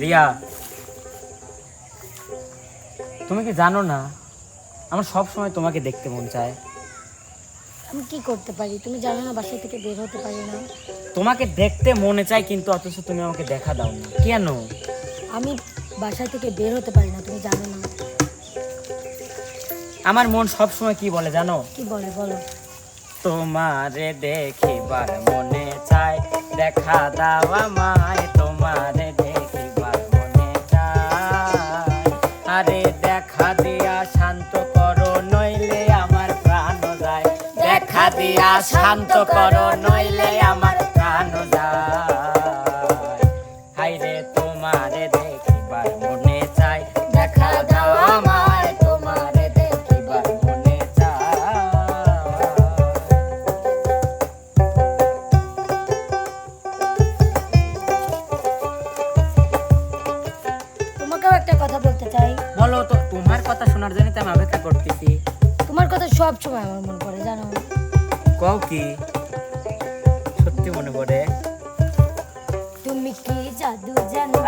রিয়া তুমি কি জানো না আমার সব সময় তোমাকে দেখতে মন চায়। আমি কি করতে পারি? তুমি জানো না বাসা থেকে বের হতে পারি না। তোমাকে দেখতে মনে চায় কিন্তু অথচ তুমি আমাকে দেখা দাও না। কেন? আমি বাসা থেকে বের হতে পারি না তুমি জানো না। আমার মন সব সময় কি বলে জানো? কি বলে বলো। তোমারে দেখিবার মনে চায় দেখা দাও আমায় তোমারে দিয়া শান্ত করো নইলে আমার প্রাণ যায়। তোমারে দেখিবার মনে চায় দেখা দাও আমায় তোমারে দেখিবার মনে চায় তোমাকেও একটা কথা বলতে চাই। বলো তো তোমার কথা শোনার জন্য তো আমি অপেক্ষা করতেছি। তোমার কথা সব সময় আমার মনে পড়ে জানো? কও কি? সত্যি মনে পড়ে। তুমি কি জাদু জানো?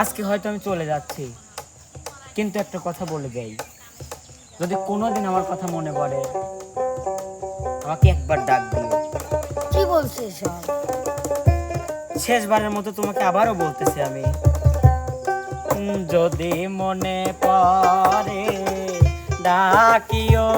আজকে হয়তো আমি চলে যাচ্ছি। কিন্তু একটা কথা বলে যাই যদি কোনোদিন আমার কথা মনে পড়ে আমাকে একবার ডাক দিও। কি বলছিস সব শেষবারের মতো তোমাকে আবারও বলতেছি আমি। যদি মনে পড়ে ডাকিও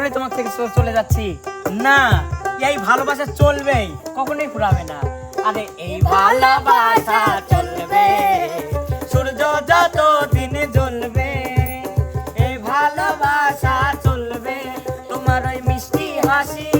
আমি তোমার থেকে চলে যাচ্ছি। না, এই ভালোবাসা চলবেই, কখনোই ফুরাবে না। আরে এই ভালোবাসা চলবে, সূর্য যত দিন জ্বলবে, এই ভালোবাসা চলবে, তোমার ওই মিষ্টি হাসি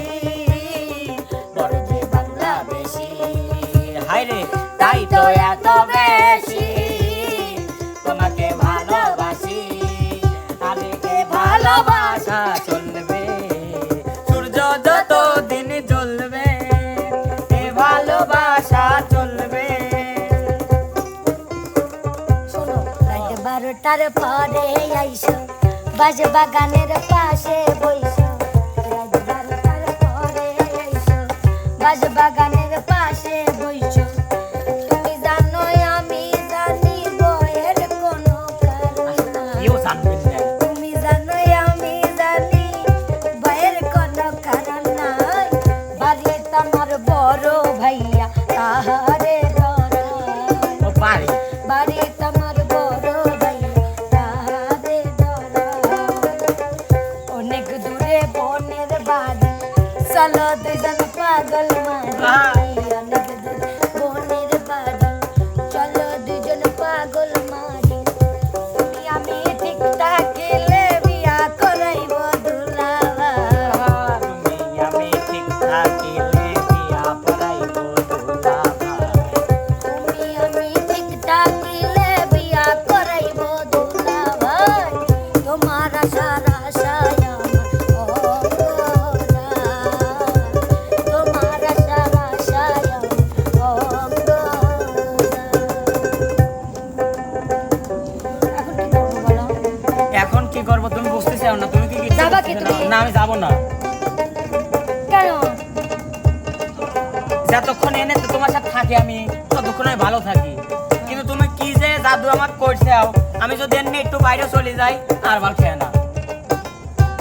বারোটার পরে আইসো, বাজ বাগানের পাশে বইসো। রাত বারোটার পরে আইসো, বাজ বাগানের পাশে বইসো। তুমি জানো আমি জানি বইয়ের কোনো তুমি জানো আমি জানি ভয়ের কোনো কারণ নাই। বাড়ি তোমার বড় ভাইয়া তাহারে বাড়ি? আমি যাব না। যতক্ষণ এনে তো তোমার সাথে থাকি আমি ততক্ষণ আমি ভালো থাকি। কিন্তু তুমি কি যে জাদু আমার করছে আমি যদি এমনি একটু বাইরে চলে যাই আর ভালো খেয়ে না।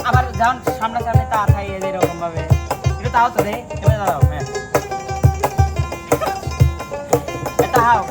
আবার যেমন সামনা সামনে তা খাই এরকম ভাবে কিন্তু তাও তো রে এবার দাঁড়াও হ্যাঁ। এটা হাও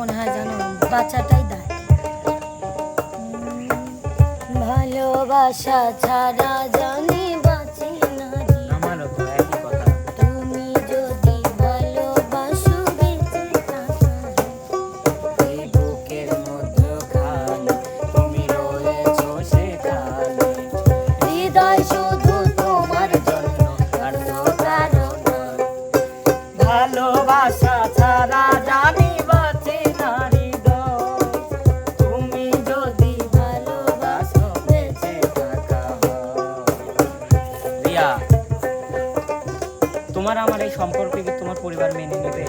মনে হয় জানো বাচ্চাটাই দায়। ভালোবাসা ছাড়া যা সম্পর্কে তোমার পরিবার মেনে নেবে?